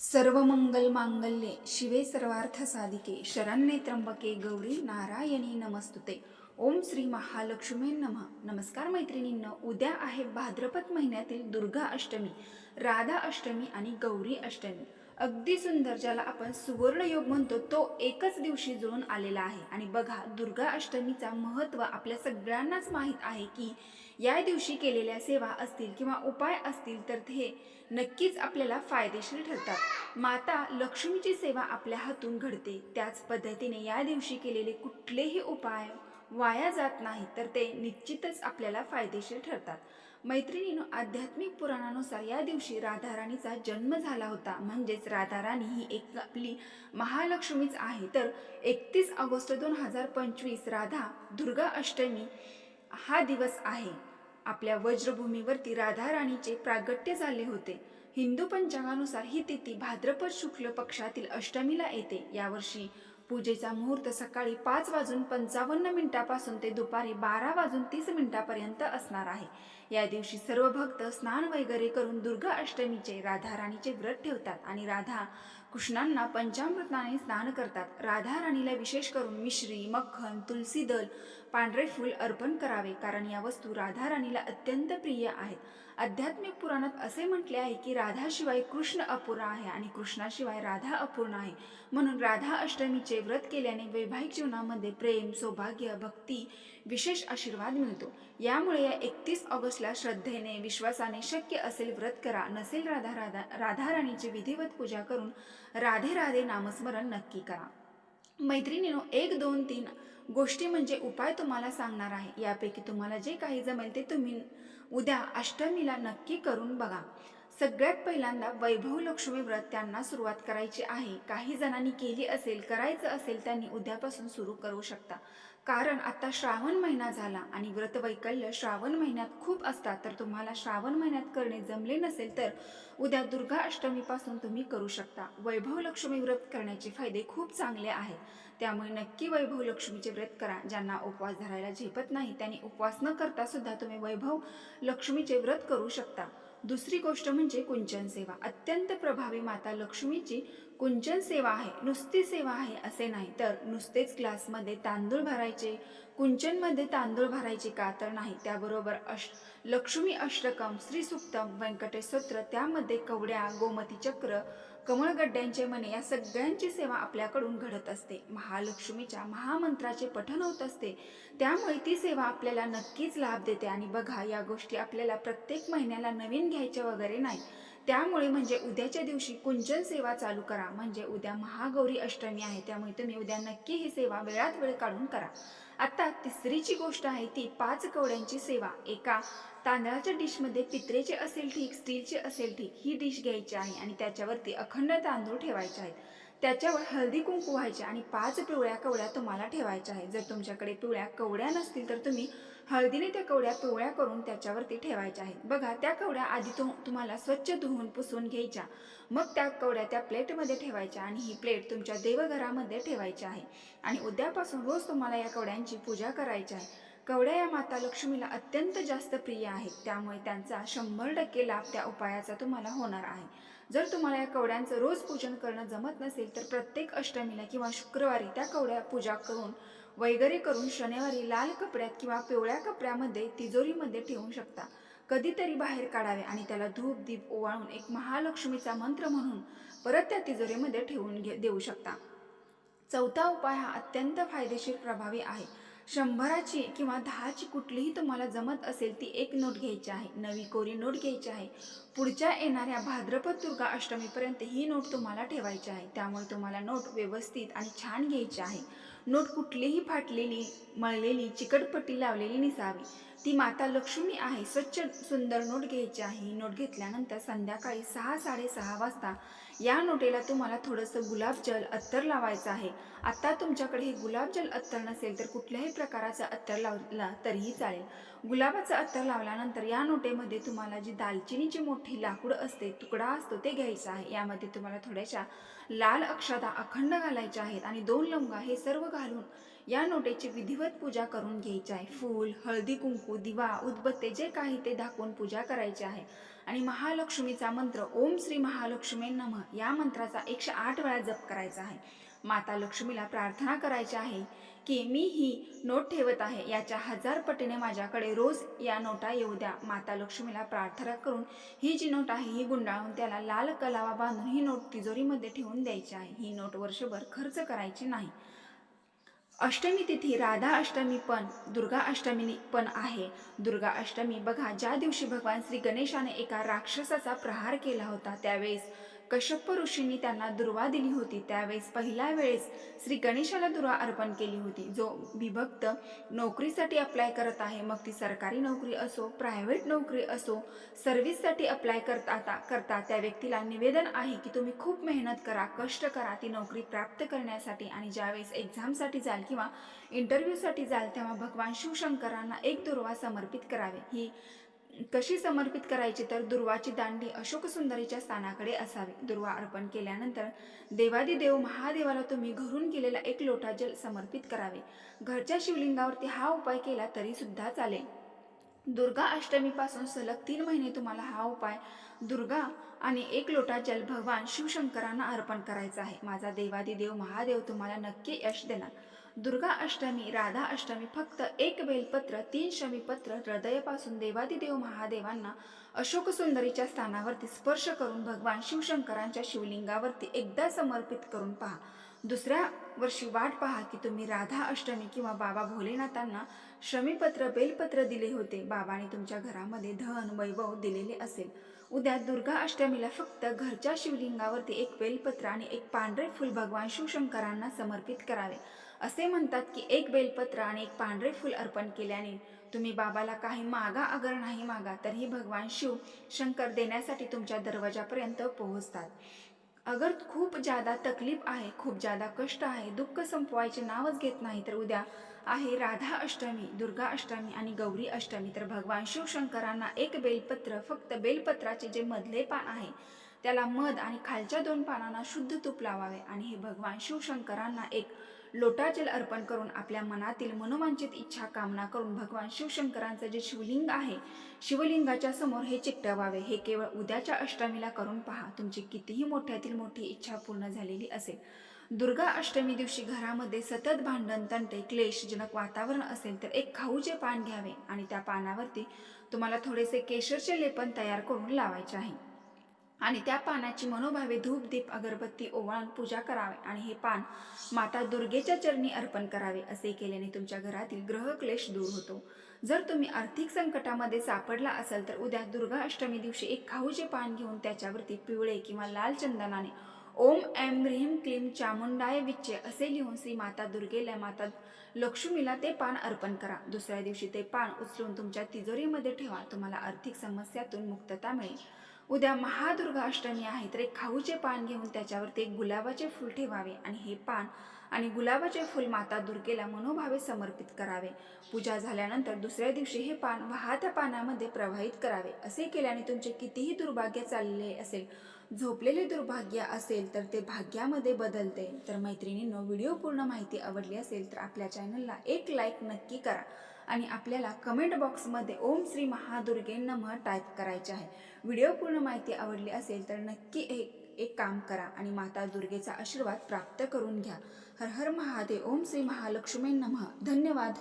सर्व मंगल मांगल्ये शिवे सर्वार्थ साधिके शरण्ये त्र्यंबके गौरी नारायणी नमस्तुते. ओम श्री महालक्ष्मी नमः. नमस्कार मैत्रिणींनो उद्या आहे भाद्रपद महिन्यातील दुर्गा अष्टमी राधा अष्टमी आणि गौरी अष्टमी. अगदी सुंदर ज्याला आपण सुवर्ण योग म्हणतो तो एकच दिवशी जुळून आलेला आहे. आणि बघा दुर्गा अष्टमीचा महत्त्व आपल्या सगळ्यांनाच माहीत आहे की या दिवशी केलेल्या सेवा असतील किंवा उपाय असतील तर ते नक्कीच आपल्याला फायदेशीर ठरतात. माता लक्ष्मीची सेवा आपल्या हातून घडते. त्याच पद्धतीने या दिवशी केलेले कुठलेही उपाय वाया जात नाही तर ते निश्चितच आपल्याला फायदेशीर ठरतात. मैत्रिणीनो आध्यात्मिक पुराणानुसार या दिवशी राधाराणीचा जन्म झाला होता. म्हणजेच राधाराणी ही एक आपली महालक्ष्मीच आहे. तर एकतीस ऑगस्ट दोन हजार पंचवीस राधा दुर्गा अष्टमी हा दिवस आहे. आपल्या वज्रभूमीवरती राधाराणीचे प्रागट्य झाले होते. हिंदू पंचांगानुसार ही तिथी भाद्रपद शुक्ल पक्षातील अष्टमीला येते. यावर्षी पूजेचा मुहूर्त सकाळी पाच वाजून पंचावन्न मिनिटापासून ते दुपारी बारा वाजून तीस मिनिटापर्यंत असणार आहे. या दिवशी सर्व भक्त स्नान वगैरे करून दुर्गा अष्टमीचे राधाराणीचे व्रत ठेवतात आणि राधा कृष्णांना पंचामृताने स्नान करतात. राधा राणीला विशेष करून मिश्री मक्खन तुलसी दल पांढरे फूल अर्पण करावे कारण या वस्तू राधा राणीला अत्यंत प्रिय आहेत. आध्यात्मिक पुराणात असे म्हटले आहे की राधाशिवाय कृष्ण अपूर्ण आहे आणि कृष्णाशिवाय राधा अपूर्ण आहे. म्हणून राधा अष्टमीचे व्रत केल्याने वैवाहिक जीवनामध्ये प्रेम सौभाग्य भक्ती विशेष आशीर्वाद मिळतो. यामुळे या एकतीस ऑगस्टला श्रद्धेने विश्वासाने शक्य असेल व्रत करा नसेल राधा राधा राधा राणीची विधिवत पूजा करून राधे राधे नामस्मरण नक्की करा. मैत्रिणीनो एक दोन तीन गोष्टी म्हणजे उपाय तुम्हाला सांगणार आहे. यापैकी तुम्हाला जे काही जमेल ते तुम्ही उद्या अष्टमीला नक्की करून बघा. सगळ्यात पहिल्यांदा वैभव लक्ष्मी व्रत त्यांना सुरुवात करायची आहे. काही जणांनी केली असेल करायचं असेल त्यांनी उद्यापासून सुरू करू शकता. कारण आता श्रावण महिना झाला आणि व्रत वैकल्य श्रावण महिन्यात खूप असतात. तर तुम्हाला श्रावण महिन्यात करणे जमले नसेल तर उद्या दुर्गा अष्टमीपासून तुम्ही करू शकता. वैभव लक्ष्मी व्रत करण्याचे फायदे खूप चांगले आहेत. त्यामुळे नक्की वैभव लक्ष्मीचे व्रत करा. ज्यांना उपवास धरायला झेपत नाही त्यांनी उपवास न करता सुद्धा तुम्ही वैभव लक्ष्मीचे व्रत करू शकता. दुसरी गोष्ट म्हणजे कुंचन सेवा. अत्यंत प्रभावी माता लक्ष्मीची कुंचन सेवा आहे नुसती सेवा आहे असे नाही. तर नुसतेच ग्लासमध्ये तांदूळ भरायचे कुंचनमध्ये तांदूळ भरायचे का तर नाही. त्याबरोबर अश लक्ष्मी अष्टकम श्रीसुक्तम व्यंकटेश स्तोत्र त्यामध्ये कवड्या गोमती चक्र कमळगड्ड्यांचे मने या सगळ्यांची सेवा आपल्याकडून घडत असते. महालक्ष्मीच्या महामंत्राचे पठन होत असते. त्यामुळे ती सेवा आपल्याला नक्कीच लाभ देते. आणि बघा या गोष्टी आपल्याला प्रत्येक महिन्याला नवीन घ्यायच्या वगैरे नाही. त्यामुळे म्हणजे उद्याच्या दिवशी कुंचन सेवा चालू करा. म्हणजे उद्या महागौरी अष्टमी आहे. त्यामुळे तुम्ही उद्या नक्की ही सेवा वेळात वेळ काढून करा. आता तिसरीची गोष्ट आहे ती पाच कवड्यांची सेवा. एका तांदळाच्या डिशमध्ये पित्रेचे असेल ठीक स्टीलचे असेल ठीक ही डिश घ्यायची आहे आणि त्याच्यावरती अखंड तांदूळ ठेवायचे आहेत. त्याच्यावर हळदी कुंकू व्हायचे आणि पाच पिवळ्या कवड्या तुम्हाला ठेवायच्या आहेत. जर तुमच्याकडे पिवळ्या कवड्या नसतील तर तुम्ही हळदीने त्या कवड्या पिवळ्या करून त्याच्यावरती ठेवायच्या आहेत. बघा त्या कवड्या आधी तु तुम्हाला स्वच्छ धुवून पुसून घ्यायच्या. मग त्या कवड्या त्या प्लेटमध्ये ठेवायच्या आणि ही प्लेट तुमच्या देवघरामध्ये ठेवायची आहे. आणि उद्यापासून रोज तुम्हाला या कवड्यांची पूजा करायची आहे. कवड्या या माता लक्ष्मीला अत्यंत जास्त प्रिय आहेत. त्यामुळे त्यांचा शंभर टक्के लाभ त्या उपायाचा तुम्हाला होणार आहे. जर तुम्हाला या कवड्यांचं रोज पूजन करणं जमत नसेल तर प्रत्येक अष्टमीला किंवा शुक्रवारी त्या कवड्या पूजा करून वगैरे करून शनिवारी लाल कपड्यात किंवा पिवळ्या कपड्यामध्ये तिजोरीमध्ये ठेवू शकता. कधीतरी बाहेर काढावे आणि त्याला धूप दीप ओवाळून एक महालक्ष्मीचा मंत्र म्हणून परत त्या तिजोरीमध्ये ठेवून घे देऊ शकता. चौथा उपाय हा अत्यंत फायदेशीर प्रभावी आहे. शंभराची किंवा दहाची कुठलीही तुम्हाला जमत असेल ती एक नोट घ्यायची आहे. नवी कोरी नोट घ्यायची आहे. पुढच्या येणाऱ्या भाद्रपद दुर्गा अष्टमीपर्यंत ही नोट तुम्हाला ठेवायची आहे. त्यामुळे तुम्हाला नोट व्यवस्थित आणि छान घ्यायची आहे. नोट कुठलीही फाटलेली मळलेली चिकटपट्टी लावलेली नसावी. ती माता लक्ष्मी आहे. स्वच्छ सुंदर नोट घ्यायची आहे. नोट घेतल्यानंतर संध्याकाळी सहा साडेसहा वाजता या नोटेला तुम्हाला थोडंसं गुलाबजल अत्तर लावायचं आहे. आत्ता तुमच्याकडे हे गुलाबजल अत्तर नसेल तर कुठल्याही प्रकाराचं अत्तर लावला तरीही चालेल. गुलाबाचं अत्तर लावल्यानंतर या नोटेमध्ये तुम्हाला जी दालचिनीची मोठी लाकूड असते तुकडा असतो ते घ्यायचा आहे. यामध्ये तुम्हाला थोड्याशा लाल अक्षता अखंड घालायच्या आहेत आणि दोन लवंगा हे सर्व घालून या नोटेची विधिवत पूजा करून घ्यायची आहे. फूल हळदी कुंकू दिवा उदबत्ते जे काही ते दाखवून पूजा करायची आहे. आणि महालक्ष्मीचा मंत्र ओम श्री महालक्ष्मी नम या मंत्राचा एकशे आठ वेळा जप करायचा आहे. माता लक्ष्मीला प्रार्थना करायची आहे की मी ही नोट ठेवत आहे. याच्या हजार पटीने माझ्याकडे रोज या नोटा येऊ द्या. माता लक्ष्मीला प्रार्थना करून ही जी नोट आहे ही गुंडाळून त्याला लाल कलावा बांधून ही नोट तिजोरीमध्ये ठेवून द्यायची आहे. ही नोट वर्षभर खर्च करायची नाही. अष्टमी तिथी राधा अष्टमी पण दुर्गा अष्टमी पण आहे. दुर्गा अष्टमी बघा ज्या दिवशी भगवान श्री गणेशाने एका राक्षसाचा प्रहार केला होता त्यावेळेस कश्यप ऋषींनी त्यांना दुर्वा दिली होती. त्यावेळेस पहिल्या वेळेस श्री गणेशाला दुर्वा अर्पण केली होती. जो विभक्त नोकरीसाठी अप्लाय करत आहे मग ती सरकारी नोकरी असो प्रायव्हेट नोकरी असो सर्व्हिससाठी अप्लाय करता करता त्या व्यक्तीला निवेदन आहे की तुम्ही खूप मेहनत करा कष्ट करा ती नोकरी प्राप्त करण्यासाठी आणि ज्यावेळेस एक्झामसाठी जाल किंवा इंटरव्ह्यूसाठी जाल तेव्हा भगवान शिवशंकरांना एक दुर्वा समर्पित करावे. ही कशी समर्पित करायची तर दुर्वाची दांडी अशोक सुंदरीच्या स्थानाकडे असावी. दुर्वा अर्पण केल्यानंतर देवादिदेव महादेवाला तुम्ही घरून केलेला एक लोटा जल समर्पित करावे. घरच्या शिवलिंगावरती हा उपाय केला तरी सुद्धा चालेल. दुर्गा अष्टमीपासून सलग तीन महिने तुम्हाला हा उपाय दुर्गा आणि एक लोटा जल भगवान शिवशंकरांना अर्पण करायचा आहे. माझा देवादिदेव महादेव तुम्हाला नक्की यश देणार. दुर्गा अष्टमी राधा अष्टमी फक्त एक बेलपत्र तीन शमीपत्र हृदयापासून देवादिदेव महादेवांना अशोक सुंदरीच्या स्थानावरती स्पर्श करून भगवान शिवशंकरांच्या शिवलिंगावरती एकदा समर्पित करून पहा. दुसऱ्या वर्षी वाट पहा की तुम्ही राधा अष्टमी किंवा बाबा भोलेनाथांना शमीपत्र बेलपत्र दिले होते. बाबाने तुमच्या घरामध्ये धन वैभव दिलेले असेल. उद्या दुर्गा अष्टमीला फक्त घरच्या शिवलिंगावरती एक बेलपत्र आणि एक पांढरे फूल भगवान शिवशंकरांना समर्पित करावे. असे म्हणतात की एक बेलपत्र आणि एक पांढरे फूल अर्पण केल्याने तुम्ही बाबाला काही मागा अगर नाही मागा तरीही भगवान शिव शंकर देण्यासाठी तुमच्या दरवाजापर्यंत पोहोचतात. अगर खूप जादा तकलीफ आहे खूप जादा कष्ट आहे दुःख संपवायचे नावच घेत नाही तर उद्या आहे राधा अष्टमी दुर्गा अष्टमी आणि गौरी अष्टमी. तर भगवान शिवशंकरांना एक बेलपत्र फक्त बेलपत्राचे जे मधले पान आहे त्याला मध आणि खालच्या दोन पानांना शुद्ध तूप लावावे आणि हे भगवान शिवशंकरांना एक लोटा जल अर्पण करून आपल्या मनातील मनोवांचित इच्छा कामना करून भगवान शिवशंकरांचं जे शिवलिंग आहे शिवलिंगाच्या समोर हे चिकटवावे हे केवळ उद्याच्या अष्टमीला करून पहा. तुमची कितीही मोठ्यातील मोठी इच्छा पूर्ण झालेली असेल. दुर्गा अष्टमी दिवशी घरामध्ये सतत भांडण तंटे क्लेशजनक वातावरण असेल तर एक खाऊचे पान घ्यावे आणि त्या पानावरती तुम्हाला थोडेसे केशरचे लेपन तयार करून लावायचे आहे. आणि त्या पानाची मनोभावे धूप दीप अगरबत्ती ओवाळून पूजा करावे आणि हे पान माता दुर्गेच्या चरणी अर्पण करावे असे केल्याने तुमच्या घरातील ग्रह क्लेश दूर होतो. जर तुम्ही आर्थिक संकटामध्ये सापडला असाल तर उद्या दुर्गा अष्टमी दिवशी एक खाऊचे पान घेऊन त्याच्यावरती पिवळे किंवा लाल चंदनाने ओम एम ह्रीम क्लीम चामुंडाय विच्चे असे लिहून श्री माता दुर्गेला माता लक्ष्मीला ते पान अर्पण करा. दुसऱ्या दिवशी ते पान उचलून तुमच्या तिजोरीमध्ये ठेवा. तुम्हाला आर्थिक समस्यातून मुक्तता मिळेल. उद्या महादुर्गा अष्टमी आहे तर एक खाऊचे पान घेऊन त्याच्यावरती एक गुलाबाचे फूल ठेवावे आणि हे पान आणि गुलाबाचे फूल माता दुर्गेला मनोभावे समर्पित करावे. पूजा झाल्यानंतर दुसऱ्या दिवशी हे पान वाहत्या पानामध्ये प्रवाहित करावे. असे केल्याने तुमचे कितीही दुर्भाग्य चालले असेल झोपलेले दुर्भाग्य असेल तर ते भाग्यामध्ये बदलते. तर मैत्रिणींनो व्हिडिओ पूर्ण माहिती आवडली असेल तर आपल्या चॅनलला एक लाईक नक्की करा. आणि आपल्याला कमेंट बॉक्समध्ये ओम श्री महादुर्गे नमः टाईप करायचे आहे. व्हिडिओ पूर्ण माहिती आवडली असेल तर नक्की एक एक काम करा आणि माता दुर्गेचा आशीर्वाद प्राप्त करून घ्या. हर हर महादेव ओम श्री महालक्ष्मी नमः. धन्यवाद.